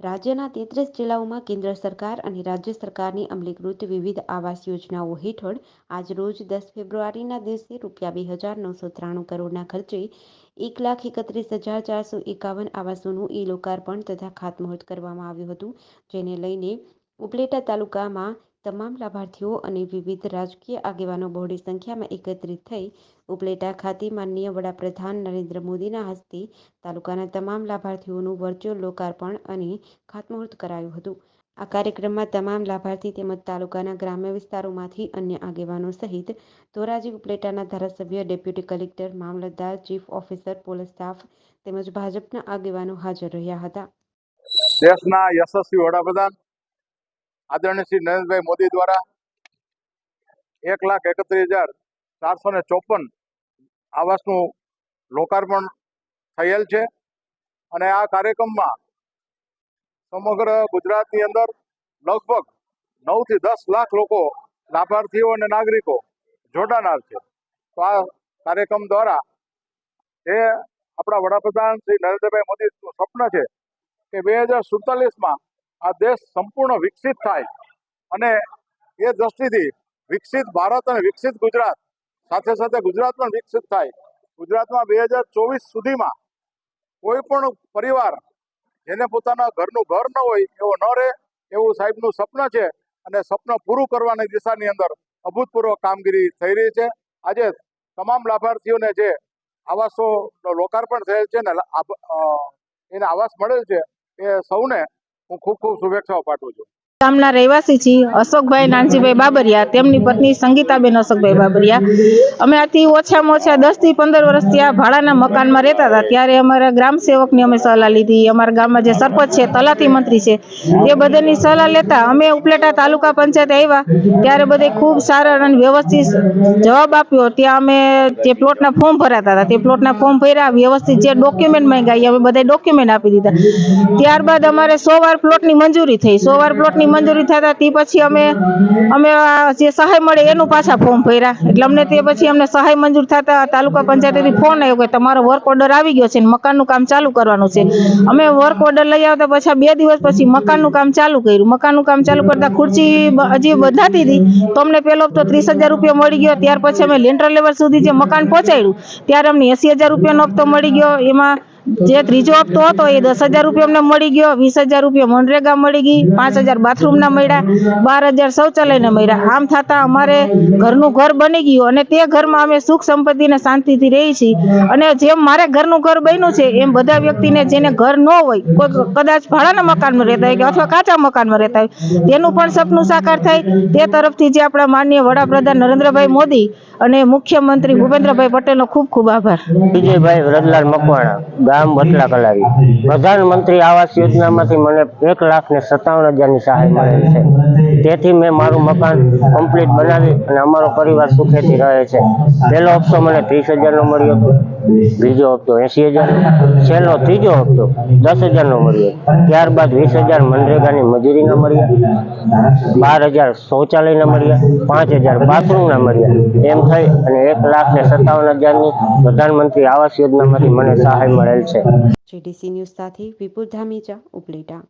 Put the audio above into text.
રાજ્યના તેત્રીસ જિલ્લાઓમાં કેન્દ્ર સરકાર અને રાજ્ય સરકારની અમલીકૃત વિવિધ આવાસ યોજનાઓ હેઠળ આજરોજ દસ ફેબ્રુઆરીના દિવસે રૂપિયા બે હજાર નવસો ત્રાણું કરોડના ખર્ચે એક લાખ એકત્રીસ હજાર ચારસો એકાવન આવાસોનું ઈ લોકાર્પણ તથા ખાતમુહૂર્ત કરવામાં આવ્યું હતું, જેને લઈને ઉપલેટા તાલુકામાં તમામ લાભાર્થીઓ અને વિવિધ રાજકીય આગેવાનો બહોળી સંખ્યામાં એકત્રિત થઈ ઉપલેટા ખાતે માનનીય વડાપ્રધાન નરેન્દ્ર મોદીના હસ્તે તાલુકાના તમામ લાભાર્થીઓનું વર્ચ્યુઅલ લોકાર્પણ અને ખાતમુહૂર્ત કરાયું હતું. આ કાર્યક્રમમાં તમામ લાભાર્થી તેમજ તાલુકાના ગ્રામ્ય વિસ્તારોમાંથી અન્ય આગેવાનો સહિત ધોરાજી ઉપલેટાના ધારાસભ્ય, ડેપ્યુટી કલેક્ટર, મામલતદાર, ચીફ ઓફિસર, પોલીસ સ્ટાફ તેમજ ભાજપના આગેવાનો હાજર રહ્યા હતા. દેશના યશસ્વી વડાપ્રધાન આદરણીય શ્રી નરેન્દ્રભાઈ મોદી દ્વારા એક લાખ એકત્રીસ હજાર ચારસો ને ચોપન આવાસનું લોકાર્પણ થયેલ છે. અને આ કાર્યક્રમમાં સમગ્ર ગુજરાતની અંદર લગભગ નવથી દસ લાખ લોકો લાભાર્થીઓ અને નાગરિકો જોડાનાર છે. તો આ કાર્યક્રમ દ્વારા જે આપણા વડાપ્રધાન શ્રી નરેન્દ્રભાઈ મોદીનું સ્વપ્ન છે કે બે હજાર સુડતાલીસમાં આ દેશ સંપૂર્ણ વિકસિત થાય. અને એ દ્રષ્ટિથી વિકસિત ભારત અને વિકસિત ગુજરાત, સાથે સાથે ગુજરાત પણ વિકસિત થાય. ગુજરાતમાં બે હજાર ચોવીસ સુધીમાં કોઈ પણ પરિવાર જેને પોતાના ઘરનું ઘર ન હોય એવો ન રહે, એવું સાહેબનું સપન છે અને સપન પૂરું કરવાની દિશાની અંદર અભૂતપૂર્વ કામગીરી થઈ રહી છે. આજે તમામ લાભાર્થીઓને જે આવાસોનો લોકાર્પણ થયેલ છે ને એને આવાસ મળેલ છે, એ સૌને હું ખૂબ ખૂબ શુભેચ્છાઓ પાઠવું છું. ગામના રહેવાસી છીએ, અશોકભાઈ, નાનજીભાઈ બાબરિયા, તેમની પત્ની સંગીતાબેન અશોકભાઈ બાબરિયા. અમે આથી ઓછામાં ઓછા દસથી પંદર વર્ષથી આ ભાડાના મકાનમાં રહેતા હતા. ત્યારે અમારા ગ્રામ સેવકની અમે સલાહ લીધી. અમારા ગામમાં જે સરપંચ છે, તલાટી મંત્રી છે તે બધાની સલાહ લેતા અમે ઉપલેટા તાલુકા પંચાયત આવ્યા. ત્યારે બધે ખૂબ સારા અને વ્યવસ્થિત જવાબ આપ્યો. ત્યાં અમે જે પ્લોટના ફોર્મ ભરાતા હતા, તે પ્લોટના ફોર્મ ભર્યા. વ્યવસ્થિત જે ડોક્યુમેન્ટ માંગ્યા અમે બધા ડોક્યુમેન્ટ આપી દીધા. ત્યારબાદ અમારે સો વાર પ્લોટની મંજૂરી થઈ. સો વાર પ્લોટની મંજૂરી થતા તે પછી અમે અમે જે સહાય મળે એનું પાછા ફોર્મ ભર્યા. એટલે અમને તે પછી અમને સહાય મંજૂર થતા તાલુકા પંચાયતથી ફોન આવ્યો કે તમારો વર્ક ઓર્ડર આવી ગયો છે ને મકાનનું કામ ચાલુ કરવાનું છે. અમે વર્ક ઓર્ડર લઈ આવતા પછી બે દિવસ પછી મકાનનું કામ ચાલુ કર્યું. મકાનનું કામ ચાલુ કરતા ખુરશી હજી બંધાતી હતી. તો અમને પેલો હપ્તો ત્રીસ હજાર રૂપિયા મળી ગયો. ત્યાર પછી અમે લેન્ટર લેવલ સુધી જે મકાન પહોંચાડ્યું, ત્યારે અમને એસી હજાર રૂપિયાનો હપ્તો મળી ગયો. એમાં જે ત્રીજો હપ્તો હતો એ દસ હજાર રૂપિયા અમને મળી ગયો, વીસ હજાર રૂપિયા મનરેગા મળી ગઈ, પાંચ હજાર બાથરૂમના મળ્યા, બાર હજાર શૌચાલયના મળ્યા. આમ થતાં અમારે ઘરનું ઘર બની ગયું અને તે ઘરમાં અમે સુખ સંપત્તિ અને શાંતિથી રહી છીએ. અને જેમ મારે ઘરનું ઘર બન્યું છે, એમ બધા વ્યક્તિને જેને ઘર ન હોય, કોઈ કદાચ ભાડાના મકાનમાં રહેતા હોય કે અથવા કાચા મકાનમાં રહેતા હોય, તેનું પણ સપનું સાકાર થાય. તે તરફથી જે આપણા માનનીય વડાપ્રધાન નરેન્દ્રભાઈ મોદી અને મુખ્યમંત્રી ભૂપેન્દ્રભાઈ પટેલનો ખૂબ ખૂબ આભાર. વિજયભાઈ વ્રજલાલ મકવાણા ગામ વટલા કલાવી. પ્રધાનમંત્રી આવાસ યોજનામાંથી મને એક લાખ ને સત્તાવન હજારની સહાય મળેલ છે. તેથી મેં મારું મકાન કમ્પ્લીટ બનાવી અને અમારો પરિવાર સુખેથી રહે છે. પહેલો હપ્તો મને ત્રીસ હજારનો મળ્યો હતો. બીજો હપ્તો એસી હજાર. છેલ્લો ત્રીજો હપ્તો દસ હજારનો મળ્યો. ત્યારબાદ વીસ હજાર મનરેગાની મજૂરીના મળ્યા. બાર હજાર શૌચાલયના મળ્યા. પાંચ હજાર બાથરૂમના મળ્યા. એમ થઈ અને એક લાખ ને સત્તાવન હજારની પ્રધાનમંત્રી આવાસ યોજનામાંથી મને સહાય મળેલ છે. જીડીસી ન્યૂઝ સાથે વિપુલ ધામીજા ઉપલેટા.